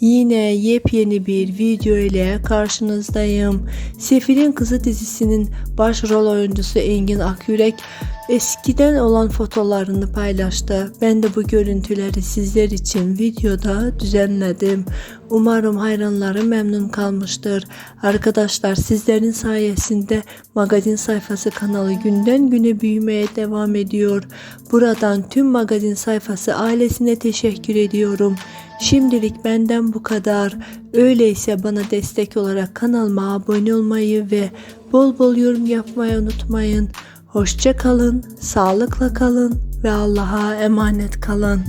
Yine yepyeni bir video ile karşınızdayım. Sefil'in Kızı dizisinin başrol oyuncusu Engin Akyürek eskiden olan fotolarını paylaştı. Ben de bu görüntüleri sizler için videoda düzenledim. Umarım hayranları memnun kalmıştır. Arkadaşlar sizlerin sayesinde magazin sayfası kanalı günden güne büyümeye devam ediyor. Buradan tüm magazin sayfası ailesine teşekkür ediyorum. Şimdilik benden bu kadar. Öyleyse bana destek olarak kanalıma abone olmayı ve bol bol yorum yapmayı unutmayın. Hoşça kalın, sağlıkla kalın ve Allah'a emanet kalın.